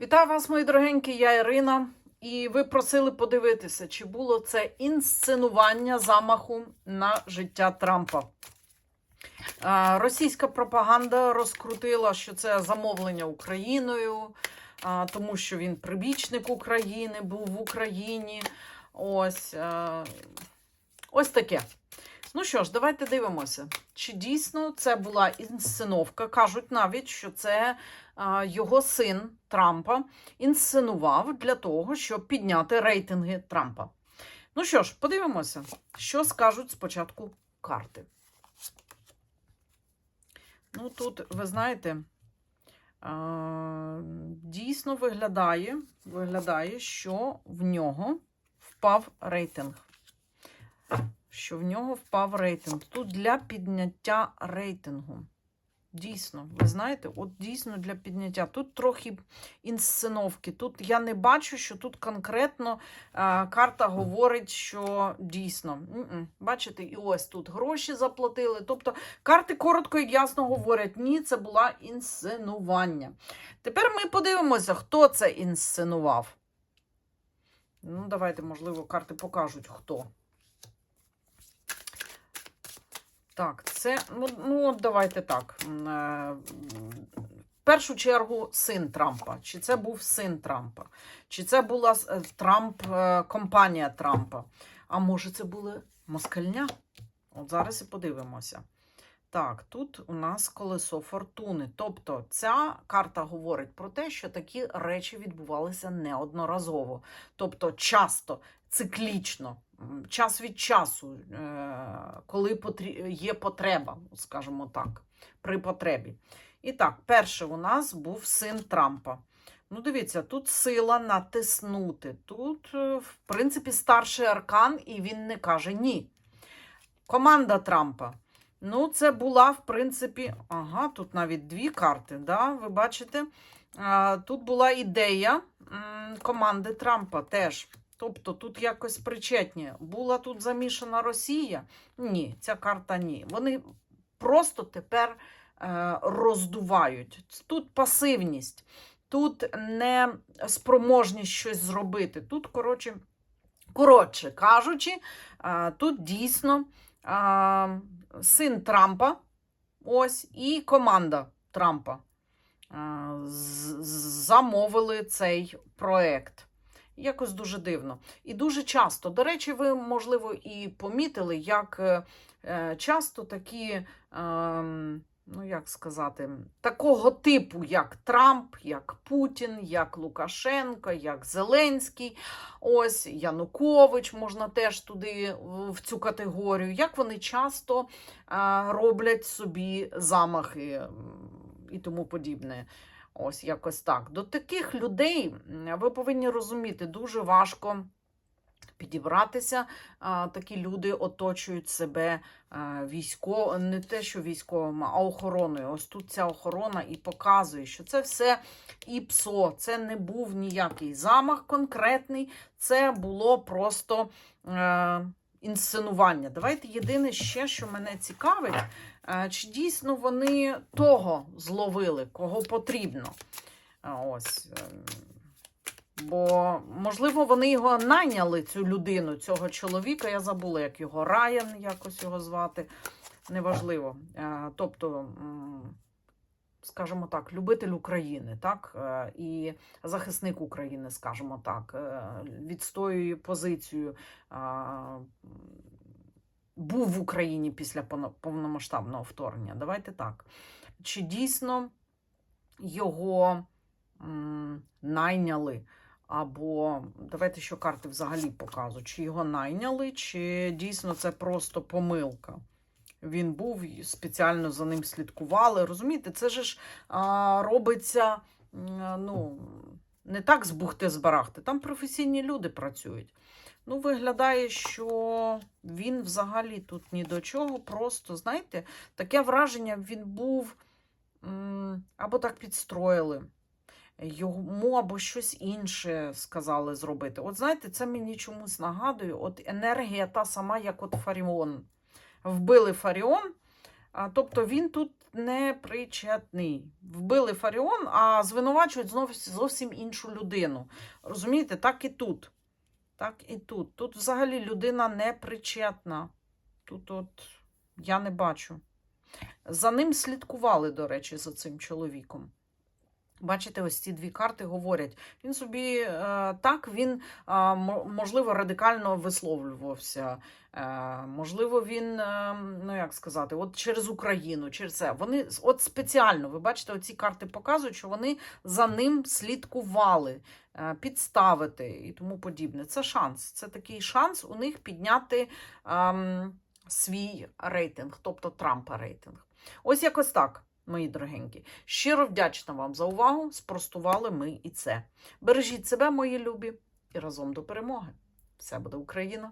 Вітаю вас, мої дорогенькі, я Ірина. І ви просили подивитися, чи було це інсценування замаху на життя Трампа. Російська пропаганда розкрутила, що це замовлення Україною, тому що він прибічник України, був в Україні. Ось, ось таке. Ну що ж, давайте дивимося, чи дійсно це була інсценовка. Кажуть навіть, що це його син Трампа інсценував для того, щоб підняти рейтинги Трампа. Ну що ж, подивимося, що скажуть спочатку карти. Ну, тут, ви знаєте, дійсно виглядає, виглядає, що в нього впав рейтинг. Що в нього впав рейтинг. Тут для підняття рейтингу. Дійсно, ви знаєте, от дійсно для підняття. Тут трохи інсценовки. Тут я не бачу, що тут конкретно е, карта говорить, що дійсно. М-м. Бачите, і ось тут гроші заплатили. Тобто карти коротко і ясно говорять: ні, це була інсценування. Тепер ми подивимося, хто це інсценував. Ну, давайте, можливо, карти покажуть, хто. Так, це, ну, ну от давайте так. Е, В першу чергу син Трампа. Чи це був син Трампа? Чи це була е, Трамп, е, компанія Трампа? А може, це була москальня? От зараз і подивимося. Так, тут у нас колесо фортуни. Тобто ця карта говорить про те, що такі речі відбувалися неодноразово. Тобто часто, циклічно, час від часу, е, коли є потреба, скажімо так, при потребі. І так, перший у нас був син Трампа. Ну, дивіться, тут сила натиснути. Тут, е, в принципі, старший аркан, і він не каже ні. Команда Трампа. Ну, це була, в принципі, ага, тут навіть дві карти, да, ви бачите. Тут була ідея команди Трампа теж. Тобто тут якось причетні. Була тут замішана Росія? Ні, ця карта ні. Вони просто тепер е, роздувають. Тут пасивність, тут не спроможність щось зробити. Тут, коротше, коротше кажучи, е, тут дійсно е, син Трампа, ось, і команда Трампа замовили цей проект. Якось дуже дивно. І дуже часто, до речі, ви, можливо, і помітили, як е, е, часто такі, ем, ну як сказати, такого типу, як Трамп, як Путін, як Лукашенко, як Зеленський, ось Янукович, можна теж туди в- цю категорію, як вони часто е, роблять собі замахи і тому подібне. Ось якось так. До таких людей ви повинні розуміти, дуже важко підібратися. Такі люди оточують себе військо, не те, що військовими, а охороною. Ось тут ця охорона і показує, що це все ІПСО, це не був ніякий замах конкретний, це було просто е, інсценування. Давайте єдине ще, що мене цікавить, е, чи дійсно вони того зловили, кого потрібно. Ось. ем, Бо, можливо, вони його найняли, цю людину, цього чоловіка. Я забула, як його Райан, якось його звати. Неважливо. Е, Тобто, скажімо так, любитель України, так? Е, І захисник України, скажімо так, е, відстоює позицію. Був в Україні після повномасштабного вторгнення. Давайте так. Чи дійсно його найняли? Або давайте що карти взагалі показують, чи його найняли, чи дійсно це просто помилка. Він був спеціально за ним слідкували. Розумієте, це ж робиться ну, не так з бухти з барахти. Там професійні люди працюють. Ну, виглядає, що він взагалі тут ні до чого. Просто, знаєте, таке враження він був або так підстроїли йому або щось інше сказали зробити. От знаєте, це мені чомусь нагадує, от енергія та сама, як от Фаріон. Вбили Фаріон, тобто він тут не причетний. Вбили Фаріон, а звинувачують знов зовсім іншу людину. Розумієте, так і тут. Так і тут. Тут взагалі людина не причетна. Тут от я не бачу. За ним слідкували, до речі, за цим чоловіком. Бачите, ось ці дві карти говорять. Він собі е, так, він, е, можливо, радикально висловлювався. Е, можливо, він, ну як сказати, от через Україну, через це. Вони от спеціально, ви бачите, оці карти показують, що вони за ним слідкували, підставити і тому подібне. Це шанс. Це такий шанс у них підняти ем, свій рейтинг, тобто Трампа рейтинг. Ось якось так. Мої дорогенькі, щиро вдячна вам за увагу. Спростували ми і це. Бережіть себе, мої любі, і разом до перемоги. Все буде Україна!